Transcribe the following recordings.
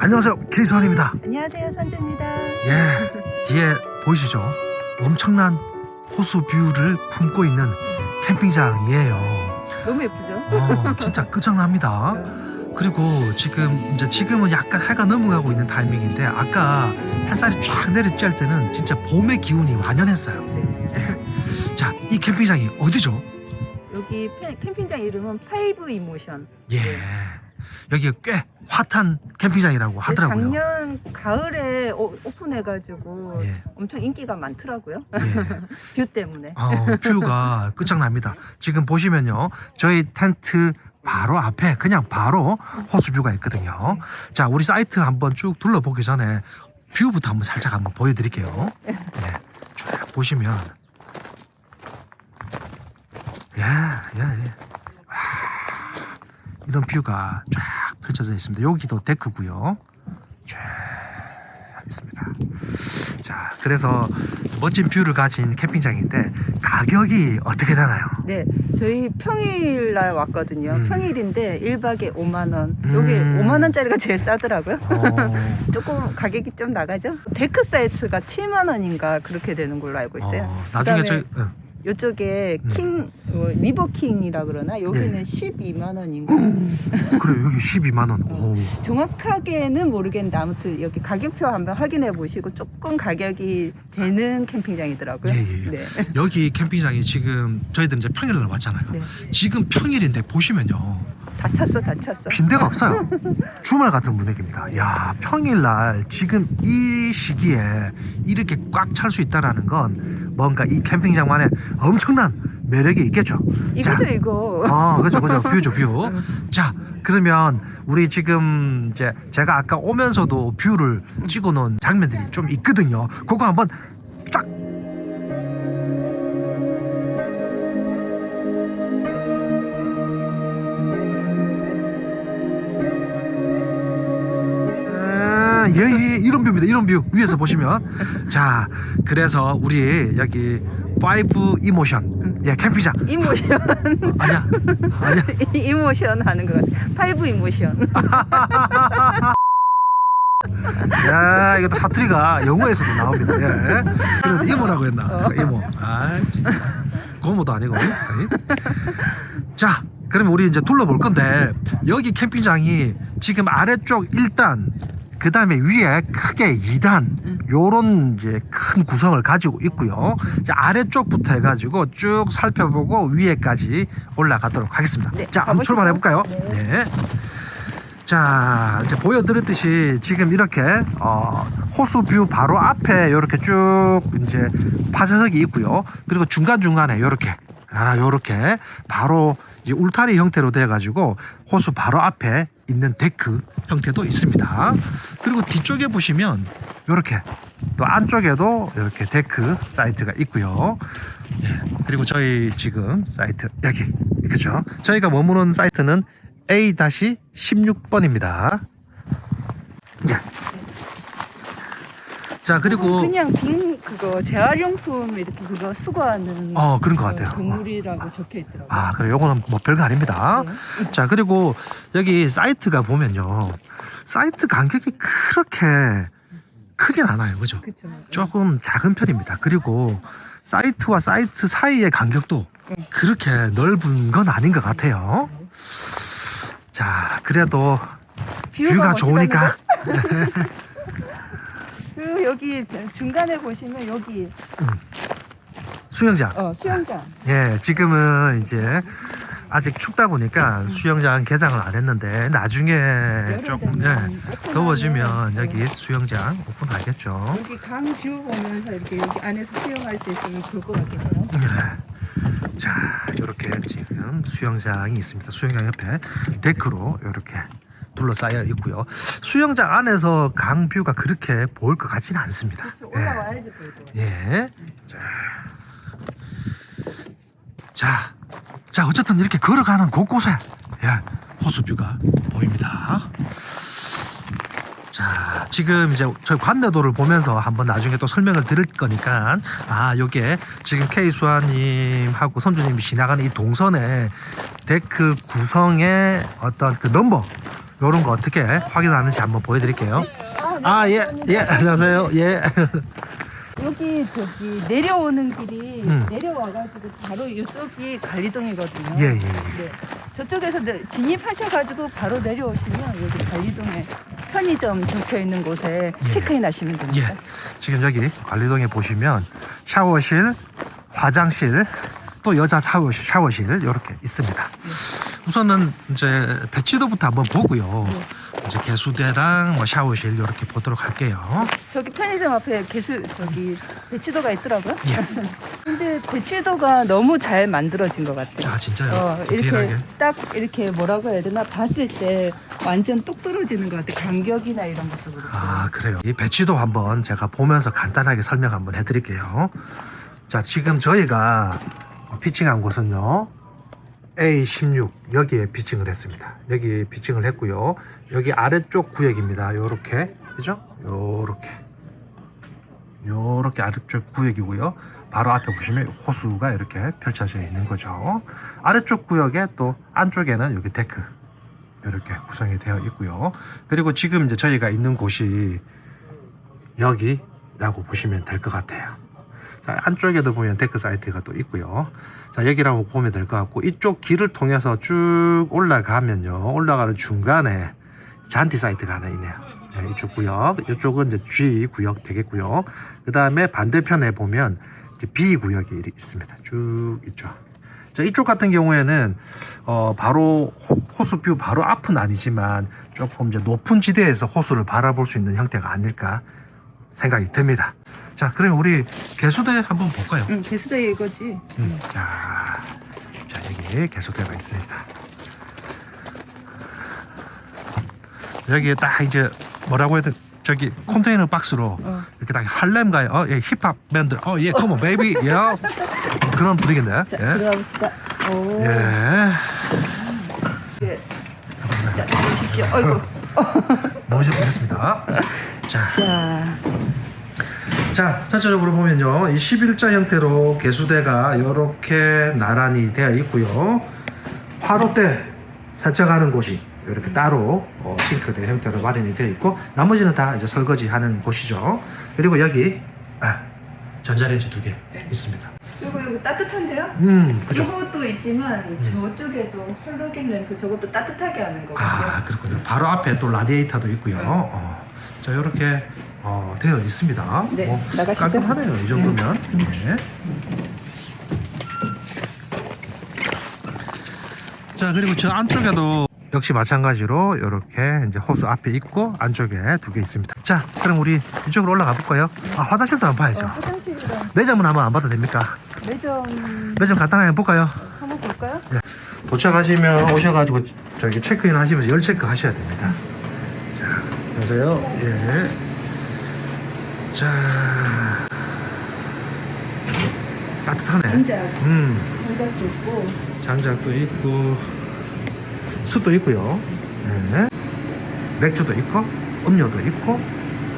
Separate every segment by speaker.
Speaker 1: 안녕하세요. 케이스환입니다.
Speaker 2: 안녕하세요, 선주입니다.
Speaker 1: 예 뒤에 보이시죠? 엄청난 호수 뷰를 품고 있는 캠핑장이에요.
Speaker 2: 너무 예쁘죠?
Speaker 1: 어, 진짜 끝장납니다 그리고 지금 이제 지금은 약간 해가 넘어가고 있는 타이밍인데 아까 햇살이 쫙 내리쬐을 때는 진짜 봄의 기운이 완연했어요
Speaker 2: 네.
Speaker 1: 자 이 캠핑장이 어디죠
Speaker 2: 여기 페- 캠핑장 이름은 파이브 이모션.
Speaker 1: 예 여기 꽤 핫한 캠핑장이라고 하더라고요
Speaker 2: 작년 가을에 오, 오픈해가지고
Speaker 1: 예.
Speaker 2: 엄청 인기가 많더라고요.
Speaker 1: 예.
Speaker 2: 뷰 때문에.
Speaker 1: 어, 뷰가 끝장납니다. 지금 보시면요. 저희 텐트 바로 앞에 그냥 바로 호수뷰가 있거든요. 자, 우리 사이트 한번 쭉 둘러보기 전에 뷰부터 한번 살짝 한번 보여드릴게요. 네, 쭉 보시면 야, 야, 야. 와, 이런 뷰가 쫙 펼쳐져 있습니다. 여기도 데크고요. 쫙 있습니다. 자, 그래서 멋진 뷰를 가진 캠핑장인데 가격이 어떻게 되나요?
Speaker 2: 네, 저희 평일 날 왔거든요.
Speaker 1: 음.
Speaker 2: 평일인데 1박에 5만 원. 여기
Speaker 1: 음.
Speaker 2: 5만 원짜리가 제일 싸더라고요.
Speaker 1: 어,
Speaker 2: 조금 가격이 좀 나가죠. 데크 사이트가 7만 원인가 그렇게 되는 걸로 알고 있어요.
Speaker 1: 어, 나중에 저희 어,
Speaker 2: 이쪽에
Speaker 1: 음.
Speaker 2: 킹 어, 리버 킹이라 그러나 여기는
Speaker 1: 네.
Speaker 2: 12만 원인가.
Speaker 1: 그래 여기 12만 원. 오.
Speaker 2: 정확하게는 모르겠는데 아무튼 여기 가격표 한번 확인해 보시고 조금 가격이 되는 캠핑장이더라고요.
Speaker 1: 예, 예, 예.
Speaker 2: 네.
Speaker 1: 여기 캠핑장이 지금 저희들 이제 평일날 왔잖아요.
Speaker 2: 네.
Speaker 1: 지금 평일인데 보시면요
Speaker 2: 다 찼어, 다 찼어.
Speaker 1: 빈대가 없어요. 주말 같은 분위기입니다. 야 평일날 지금 이 시기에 이렇게 꽉 찰 수 있다라는 건 뭔가 이 캠핑장만의 엄청난 매력이 있겠죠.
Speaker 2: 이거죠, 이거.
Speaker 1: 어, 그죠, 그죠. 뷰죠, 뷰.
Speaker 2: 음.
Speaker 1: 자, 그러면 우리 지금 이제 제가 아까 오면서도 뷰를 찍어 놓은 장면들이 좀 있거든요. 그거 한번 쫙. 아, 예, 예, 이런 뷰입니다. 이런 뷰 위에서 보시면 자, 그래서 우리 여기 파이브 이모션 예 캠핑장
Speaker 2: 이모션,
Speaker 1: 아니야 아니야
Speaker 2: 이모션 하는 것 같아. 파이브 이모션.
Speaker 1: 야 이것도 사투리가 영어에서도 나옵니다. 예. 그런데 이모라고 했나?
Speaker 2: 어.
Speaker 1: 내가 이모. 아 진짜 고모도 아니고. 아니? 자, 그러면 우리 이제 둘러볼 건데 여기 캠핑장이 지금 아래쪽 1단 그 다음에 위에 크게 2단
Speaker 2: 음.
Speaker 1: 요런 이제 큰 구성을 가지고 있고요. 자, 아래쪽부터 해가지고 쭉 살펴보고 위에까지 올라가도록 하겠습니다.
Speaker 2: 네,
Speaker 1: 자, 한번. 출발해 볼까요?
Speaker 2: 네.
Speaker 1: 네. 자, 이제 보여드렸듯이 지금 이렇게 어, 호수뷰 바로 앞에 이렇게 쭉 이제 파쇄석이 있고요. 그리고 중간 중간에 이렇게 아, 요렇게 바로 이 울타리 형태로 돼 가지고 호수 바로 앞에 있는 데크 형태도 있습니다. 그리고 뒤쪽에 보시면 이렇게 또 안쪽에도 이렇게 데크 사이트가 있고요. 예, 그리고 저희 지금 사이트 여기 그죠? 저희가 머무는 사이트는 A-16번입니다. 예. 자 그리고
Speaker 2: 그냥 빈 그거 재활용품 이렇게 그거 수거하는
Speaker 1: 어 그런
Speaker 2: 것그
Speaker 1: 같아요. 어.
Speaker 2: 동물이라고 적혀 있더라고요.
Speaker 1: 아 그래 요거는 뭐 별거 아닙니다.
Speaker 2: 네.
Speaker 1: 자 그리고 여기 사이트가 보면요 사이트 간격이 그렇게 크진 않아요 그죠
Speaker 2: 그쵸.
Speaker 1: 조금 작은 편입니다 그리고 사이트와 사이트 사이의 간격도 그렇게 넓은 건 아닌 것 같아요 자 그래도 뷰가 좋으니까
Speaker 2: 그 여기 중간에 보시면 여기
Speaker 1: 수영장
Speaker 2: 어, 수영장.
Speaker 1: 예 지금은 이제 아직 춥다 보니까 수영장 개장을 안 했는데 나중에 네, 조금 예, 더워지면
Speaker 2: 오픈하면,
Speaker 1: 여기
Speaker 2: 네.
Speaker 1: 수영장 오픈하겠죠
Speaker 2: 여기 강 뷰 보면서 이렇게 여기 안에서 수영할 수 있으면 좋을 것 해요.
Speaker 1: 네. 자, 이렇게 지금 수영장이 있습니다. 수영장 옆에 데크로 이렇게 둘러싸여 있고요. 수영장 안에서 강뷰가 그렇게 보일 것 같지는 않습니다.
Speaker 2: 그렇죠.
Speaker 1: 예.
Speaker 2: 올라와야지 그래도.
Speaker 1: 예. 자. 자, 자, 어쨌든 이렇게 걸어가는 곳곳에 예, 호수뷰가 보입니다. 자, 지금 이제 저희 관내도를 보면서 한번 나중에 또 설명을 드릴 거니까 아 요게 지금 K 수아님하고 선주님이 지나가는 이 동선에 데크 구성의 어떤 그 넘버 요런 거 어떻게 확인하는지 한번 보여드릴게요. 아 예 예 안녕하세요 예.
Speaker 2: 여기 저기 내려오는 길이
Speaker 1: 음.
Speaker 2: 내려와가지고 바로 이쪽이 관리동이거든요.
Speaker 1: 예, 예, 예.
Speaker 2: 네. 저쪽에서 내- 진입하셔가지고 바로 내려오시면 여기 관리동에 편의점 적혀 있는 곳에
Speaker 1: 예.
Speaker 2: 체크인 하시면 됩니다.
Speaker 1: 예. 지금 여기 관리동에 보시면 샤워실, 화장실, 또 여자 샤워실, 샤워실 이렇게 있습니다. 우선은 이제 배치도부터 한번 보고요. 이제 개수대랑 뭐 샤워실 이렇게 보도록 할게요.
Speaker 2: 저기 편의점 앞에 개수 저기 배치도가 있더라고요.
Speaker 1: 예.
Speaker 2: 근데 배치도가 너무 잘 만들어진 것 같아요.
Speaker 1: 아 진짜요?
Speaker 2: 어, 이렇게
Speaker 1: 디테일하게.
Speaker 2: 딱 이렇게 뭐라고 해야 되나 봤을 때 완전 똑 떨어지는 것 같아. 간격이나 이런 것도 그렇고.
Speaker 1: 아 그래요. 이 배치도 한번 제가 보면서 간단하게 설명 한번 해드릴게요. 자 지금 저희가 피칭한 곳은요. A16 여기에 피칭을 했습니다. 여기 피칭을 했고요. 여기 아래쪽 구역입니다. 요렇게 그죠? 요렇게 요렇게 아래쪽 구역이고요. 바로 앞에 보시면 호수가 이렇게 펼쳐져 있는 거죠. 아래쪽 구역에 또 안쪽에는 여기 데크 이렇게 구성이 되어 있고요. 그리고 지금 이제 저희가 있는 곳이 여기라고 보시면 될 것 같아요. 자, 안쪽에도 보면 데크 사이트가 또 있고요. 자, 여기라고 보면 될 것 같고 이쪽 길을 통해서 쭉 올라가면요. 올라가는 중간에 잔티 사이트가 하나 있네요. 네, 이쪽 구역, 이쪽은 이제 G 구역 되겠고요. 그 다음에 반대편에 보면 이제 B 구역이 있습니다. 쭉 있죠. 자, 이쪽 같은 경우에는 어, 바로 호- 호수뷰 바로 앞은 아니지만 조금 이제 높은 지대에서 호수를 바라볼 수 있는 형태가 아닐까 생각이 듭니다. 자, 그럼 우리 개수대 한번 볼까요?
Speaker 2: 응, 개수도 이거지.
Speaker 1: 음, 자, 자 여기 개수대가 있습니다. 여기에 딱 이제 뭐라고 해야 돼? 저기 컨테이너 박스로
Speaker 2: 어.
Speaker 1: 이렇게 딱 할렘가요? 어, 예, 힙합 밴드. 어, 예, 컴온 베이비. 예. 그런 분위기인데.
Speaker 2: 자,
Speaker 1: 예.
Speaker 2: 들어가 봅시다. 오.
Speaker 1: 예.
Speaker 2: 예. 자, 보십시오. 어이구.
Speaker 1: 너무 좋겠습니다. 자,
Speaker 2: 자,
Speaker 1: 자, 전체적으로 보면요. 이 11자 형태로 개수대가 이렇게 나란히 되어 있고요. 화롯대 세척하는 곳이 이렇게 따로 어, 싱크대 형태로 마련이 되어 있고 나머지는 다 이제 설거지 하는 곳이죠. 그리고 여기 아, 전자레인지 두 개 있습니다.
Speaker 2: 그리고 이거 따뜻한데요?
Speaker 1: 음, 그죠.
Speaker 2: 이 것도 있지만 저쪽에도 헐로겐 램프 저것도 따뜻하게 하는 거거든요.
Speaker 1: 아, 그렇군요. 바로 앞에 또 라디에이터도 있고요.
Speaker 2: 네.
Speaker 1: 어, 자, 이렇게 어, 되어 있습니다.
Speaker 2: 네,
Speaker 1: 뭐
Speaker 2: 나가시죠.
Speaker 1: 깔끔하네요. 이 정도면. 네. 자, 그리고 저 안쪽에도 역시 마찬가지로 이렇게 이제 호수 앞에 있고 안쪽에 두 개 있습니다. 자, 그럼 우리 이쪽으로 올라가 볼까요? 아, 화장실도
Speaker 2: 어,
Speaker 1: 봐야죠.
Speaker 2: 화장실이랑
Speaker 1: 매점은 한번 안 봐도 됩니까?
Speaker 2: 매점
Speaker 1: 매점 간단하게 볼까요?
Speaker 2: 볼까요?
Speaker 1: 도착하시면 오셔가지고 저기 체크인 하시면서 열 체크 하셔야 됩니다. 자, 보세요. 예. 자, 따뜻하네.
Speaker 2: 장작,
Speaker 1: 음,
Speaker 2: 장작도 있고
Speaker 1: 장작도 있고 숯도 있고요. 예. 맥주도 있고 음료도 있고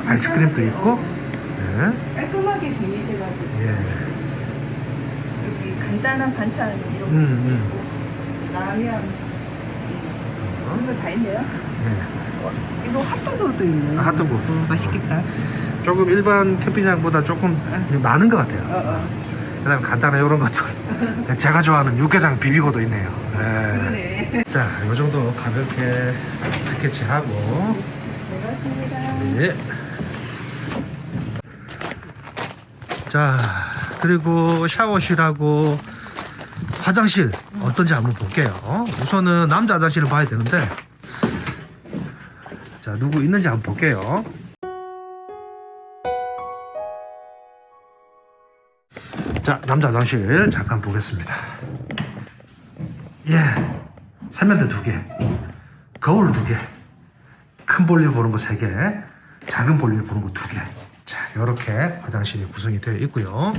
Speaker 1: 아이스크림도 있고. 예.
Speaker 2: 깔끔하게 정리돼가지고
Speaker 1: 예.
Speaker 2: 여기 간단한 반찬 이런 거
Speaker 1: 음, 음.
Speaker 2: 라면
Speaker 1: 어?
Speaker 2: 이런 거다 있네요.
Speaker 1: 예.
Speaker 2: 이거 핫도그도 있네.
Speaker 1: 아, 핫도그.
Speaker 2: 어, 맛있겠다.
Speaker 1: 조금 일반 캠핑장보다 조금 많은 것 같아요.
Speaker 2: 어, 어.
Speaker 1: 그다음에 간단한 이런 것도 제가 좋아하는 육개장 비비고도 있네요. 예.
Speaker 2: 그러네.
Speaker 1: 자, 이 정도 가볍게 스케치하고
Speaker 2: 네, 고맙습니다.
Speaker 1: 예. 자, 그리고 샤워실하고 화장실 어떤지 한번 볼게요. 우선은 남자 화장실을 봐야 되는데 자, 누구 있는지 한번 볼게요. 자, 남자 화장실 잠깐 보겠습니다. 예, 세면대 두 개, 거울 두 개, 큰 볼일 보는 거 세 개, 작은 볼일 보는 거 두 개. 자, 이렇게 화장실이 구성이 되어 있고요.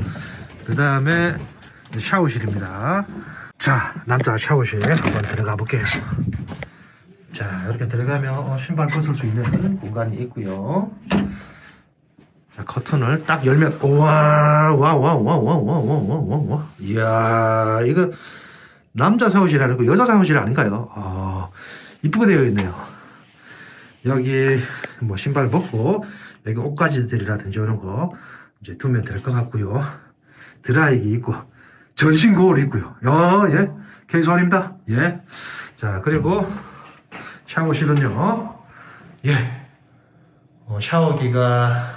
Speaker 1: 그 다음에 샤워실입니다. 자, 남자 샤워실 한번 들어가 볼게요. 자 이렇게 들어가면 어, 신발 벗을 수 있는 공간이 있고요. 자 커튼을 딱 열면 와와 와 와 와 와 와 와 와 이야 이거 남자 샤워실 아니고 여자 샤워실 아닌가요? 아 이쁘게 되어 있네요. 여기 뭐 신발 벗고 여기 옷가지들이라든지 이런 거 이제 두면 될 것 같고요. 드라이기 있고 전신 거울 있고요. 어, 예. 개소입니다. 예. 자, 그리고 샤워실은요. 예. 어, 샤워기가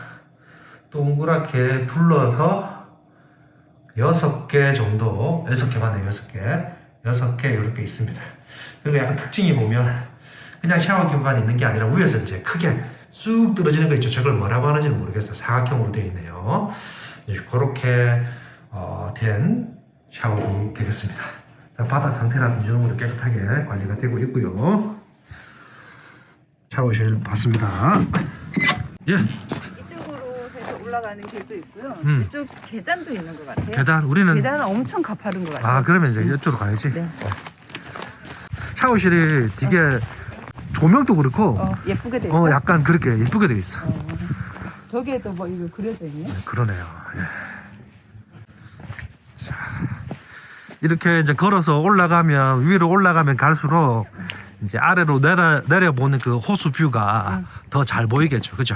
Speaker 1: 동그랗게 둘러서 여섯 개 정도, 여섯 개 맞네요, 여섯 개. 여섯 개 이렇게 있습니다. 그리고 약간 특징이 보면 그냥 샤워기만 있는 게 아니라 위에서 이제 크게 쑥 떨어지는 거 있죠. 저걸 뭐라고 하는지는 모르겠어요. 사각형으로 되어 있네요. 그렇게 어, 된 샤워기 되겠습니다. 자, 바닥 상태라든지 이런 것도 깨끗하게 관리가 되고 있고요. 샤워실 봤습니다. 예,
Speaker 2: 이쪽으로 해서 올라가는 길도 있고요.
Speaker 1: 음.
Speaker 2: 이쪽 계단도 있는 것 같아요.
Speaker 1: 계단 우리는
Speaker 2: 계단은 엄청 가파른 것 같아요.
Speaker 1: 아 그러면 이제 이쪽으로 가야지.
Speaker 2: 네.
Speaker 1: 샤워실이 되게 조명도 그렇고
Speaker 2: 어, 예쁘게 돼 있어.
Speaker 1: 어 약간 그렇게 예쁘게 되어 있어.
Speaker 2: 어. 저기에도 뭐 이거 그려져 있네.
Speaker 1: 그러네요. 예. 자, 이렇게 이제 걸어서 올라가면 위로 올라가면 갈수록 이제 아래로 내려 내려 보는 그 호수 뷰가
Speaker 2: 응.
Speaker 1: 더잘 보이겠죠, 그죠?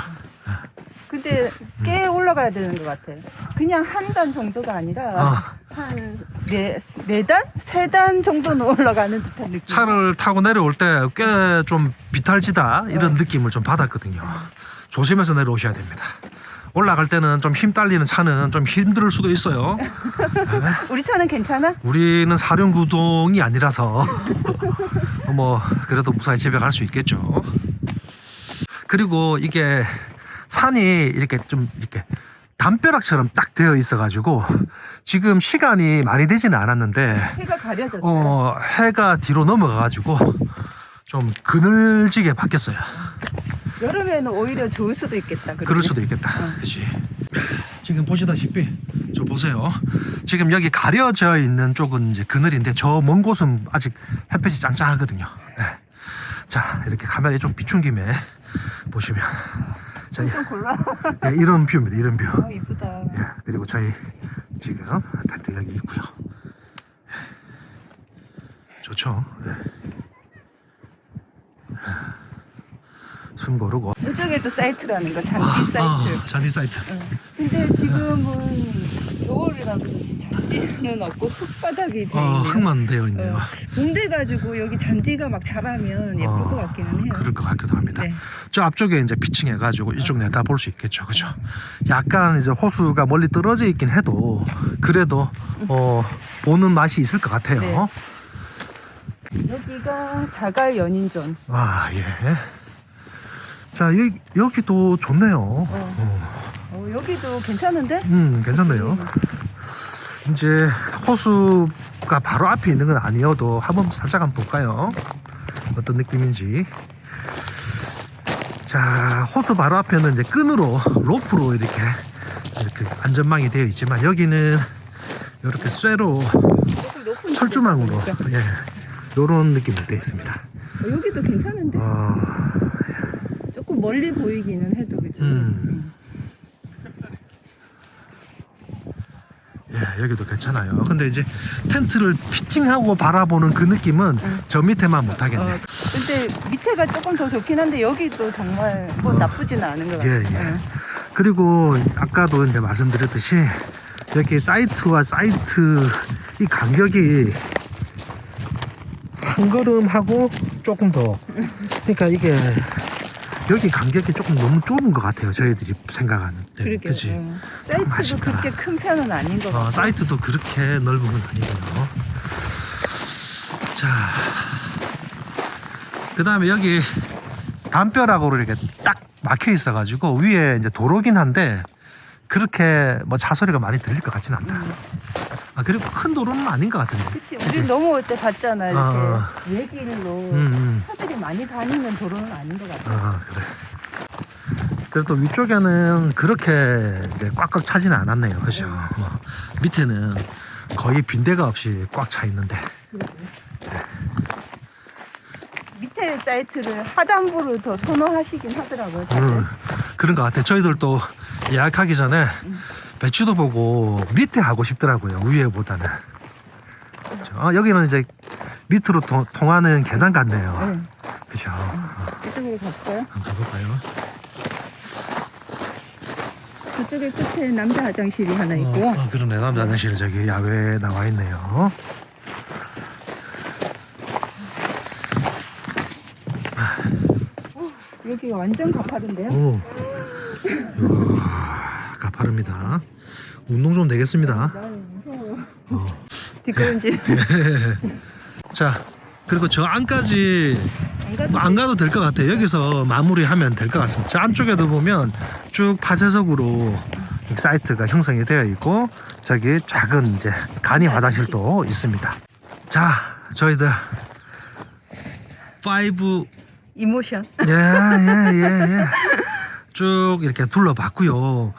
Speaker 2: 올라가야 되는 것 같아. 그냥 한 단 정도가 아니라
Speaker 1: 아.
Speaker 2: 한 네 네 단, 세 단 정도는 올라가는 듯한 느낌.
Speaker 1: 차를 타고 내려올 때 꽤 좀 비탈지다 이런 느낌을 좀 받았거든요. 조심해서 내려오셔야 됩니다. 올라갈 때는 좀 힘 딸리는 차는 좀 힘들 수도 있어요.
Speaker 2: 우리 차는 괜찮아?
Speaker 1: 우리는 사륜구동이 아니라서 뭐 그래도 무사히 집에 갈 수 있겠죠. 그리고 이게 산이 이렇게 좀 이렇게 담벼락처럼 딱 되어 있어가지고 지금 시간이 많이 되지는 않았는데
Speaker 2: 해가 가려졌어요.
Speaker 1: 어 해가 뒤로 넘어가가지고 좀 그늘지게 바뀌었어요.
Speaker 2: 여름에는 오히려 좋을 수도 있겠다. 그러게.
Speaker 1: 그럴 수도 있겠다.
Speaker 2: 어.
Speaker 1: 그치 지금 보시다시피 저 보세요. 지금 여기 가려져 있는 쪽은 이제 그늘인데 저 먼 곳은 아직 햇볕이 짱짱하거든요. 네. 자 이렇게 카메라에 좀 비춘 김에 보시면 자,
Speaker 2: 좀 골라.
Speaker 1: 예, 이런 뷰입니다. 이런 뷰.
Speaker 2: 어, 이쁘다.
Speaker 1: 예, 그리고 저희 지금 여기 있고요. 좋죠. 예. 숨 고르고.
Speaker 2: 이쪽에도 사이트라는 거, 잔디
Speaker 1: 아,
Speaker 2: 사이트.
Speaker 1: 아, 잔디 사이트.
Speaker 2: 응. 근데 지금은 겨울이라 그 잔디는 없고 흙바닥이 돼 있네요.
Speaker 1: 어, 흙만 되어 있네요.
Speaker 2: 어, 봄 돼가지고 여기 잔디가 막 자라면 예쁠
Speaker 1: 어,
Speaker 2: 것 같기는 해요.
Speaker 1: 그럴 것 같기도 합니다.
Speaker 2: 네.
Speaker 1: 저 앞쪽에 이제 피칭해가지고 이쪽 내다 볼 수 있겠죠, 그죠? 약간 이제 호수가 멀리 떨어져 있긴 해도 그래도 어 보는 맛이 있을 것 같아요.
Speaker 2: 네. 여기가 자갈 연인존.
Speaker 1: 아 예. 자 여기 여기도 좋네요. 어.
Speaker 2: 어, 여기도 괜찮은데?
Speaker 1: 음 괜찮네요. 이제 호수가 바로 앞에 있는 건 아니어도 한번 살짝 한번 볼까요? 어떤 느낌인지. 자 호수 바로 앞에는 이제 끈으로 로프로 이렇게 이렇게 안전망이 되어 있지만 여기는 이렇게 쇠로 철조망으로. 예 이런 느낌으로 되어 있습니다.
Speaker 2: 어, 여기도 괜찮은데?
Speaker 1: 어,
Speaker 2: 조금 멀리 보이기는 해도 그치?
Speaker 1: 음. 여기도 괜찮아요. 근데 이제 텐트를 피팅하고 바라보는 그 느낌은
Speaker 2: 응.
Speaker 1: 저 밑에만 못
Speaker 2: 어,
Speaker 1: 하겠네.
Speaker 2: 근데 밑에가 조금 더 좋긴 한데 여기도 정말 뭐
Speaker 1: 어.
Speaker 2: 나쁘지는 않은 것
Speaker 1: 예,
Speaker 2: 같아요.
Speaker 1: 예.
Speaker 2: 응.
Speaker 1: 그리고 아까도 이제 말씀드렸듯이 여기 사이트와 사이트 이 간격이 한 걸음하고 조금 더 그러니까 이게 여기 간격이 조금 너무 좁은 것 같아요. 저희들이 생각하는 때.
Speaker 2: 그러게.
Speaker 1: 그치?
Speaker 2: 응. 사이트도
Speaker 1: 아쉽다.
Speaker 2: 그렇게 큰 편은 아닌 것
Speaker 1: 어,
Speaker 2: 같아요.
Speaker 1: 사이트도 그렇게 넓은 건 아니고요. 자, 그 다음에 여기 담벼락으로 이렇게 딱 막혀 있어가지고 위에 이제 도로긴 한데 그렇게 뭐 차 소리가 많이 들릴 것 같지는 않다.
Speaker 2: 음.
Speaker 1: 아 그리고 큰 도로는 아닌 것 같은데.
Speaker 2: 그치. 우리 넘어올 때 봤잖아. 이렇게
Speaker 1: 아.
Speaker 2: 외길로
Speaker 1: 음, 음.
Speaker 2: 차들이 많이 다니는 도로는 아닌 것 같아.
Speaker 1: 아 그래. 그래도 위쪽에는 그렇게 이제 꽉꽉 차지는 않았네요. 그죠? 뭐 밑에는 거의 빈대가 없이 꽉 차 있는데.
Speaker 2: 밑에 사이트를 하단부를 더 선호하시긴 하더라고요. 다들.
Speaker 1: 음, 그런 것 같아요. 저희들도 예약하기 전에 배추도 보고 밑에 하고 싶더라고요. 위에보다는. 그렇죠. 아, 여기는 이제 밑으로 통, 통하는 계단 같네요.
Speaker 2: 네.
Speaker 1: 그죠?
Speaker 2: 이쪽으로 갈까요?
Speaker 1: 한번 가볼까요?
Speaker 2: 그쪽에 끝에 남자 화장실이 하나
Speaker 1: 어,
Speaker 2: 있고요.
Speaker 1: 어, 그러네. 남자 화장실 저기 야외에 나와 있네요.
Speaker 2: 여기 완전 가파른데요?
Speaker 1: 오. 가파릅니다. 운동 좀 되겠습니다.
Speaker 2: 나 무서워.
Speaker 1: 어.
Speaker 2: 뒷걸음질.
Speaker 1: 자, 그리고 저 안까지
Speaker 2: 안 가도
Speaker 1: 뭐안 가도 될 것 같아요. 여기서 마무리하면 될 것 같습니다. 저 안쪽에도 보면 쭉 파쇄석으로 사이트가 형성이 되어 있고 저기 작은 이제 간이 화장실도 있습니다. 자, 저희들 5
Speaker 2: 이모션.
Speaker 1: 예, 예, 예, 예. 쭉 이렇게 둘러봤고요.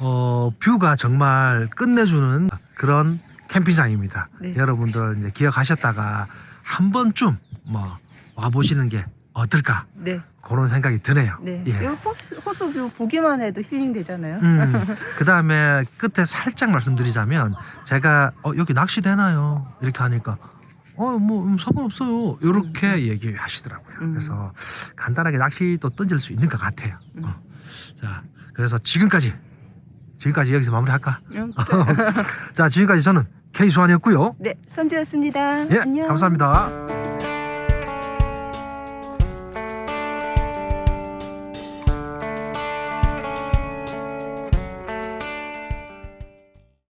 Speaker 1: 어, 뷰가 정말 끝내주는 그런 캠핑장입니다.
Speaker 2: 네.
Speaker 1: 여러분들 이제 기억하셨다가 한 번쯤 뭐 와보시는 게 어떨까
Speaker 2: 네.
Speaker 1: 그런 생각이 드네요.
Speaker 2: 네.
Speaker 1: 예.
Speaker 2: 이 호수, 호수뷰 보기만 해도 힐링 되잖아요.
Speaker 1: 음, 그 다음에 끝에 살짝 말씀드리자면 제가 어, 여기 낚시 되나요? 이렇게 하니까 어, 뭐 음, 상관없어요. 이렇게 얘기하시더라고요.
Speaker 2: 음.
Speaker 1: 그래서 간단하게 낚시도 던질 수 있는 것 같아요.
Speaker 2: 음.
Speaker 1: 어. 자, 그래서 지금까지 지금까지 여기서 마무리할까?
Speaker 2: 음,
Speaker 1: 자, 지금까지 저는 K 수환이었고요.
Speaker 2: 네, 선주였습니다.
Speaker 1: 예,
Speaker 2: 안녕.
Speaker 1: 감사합니다.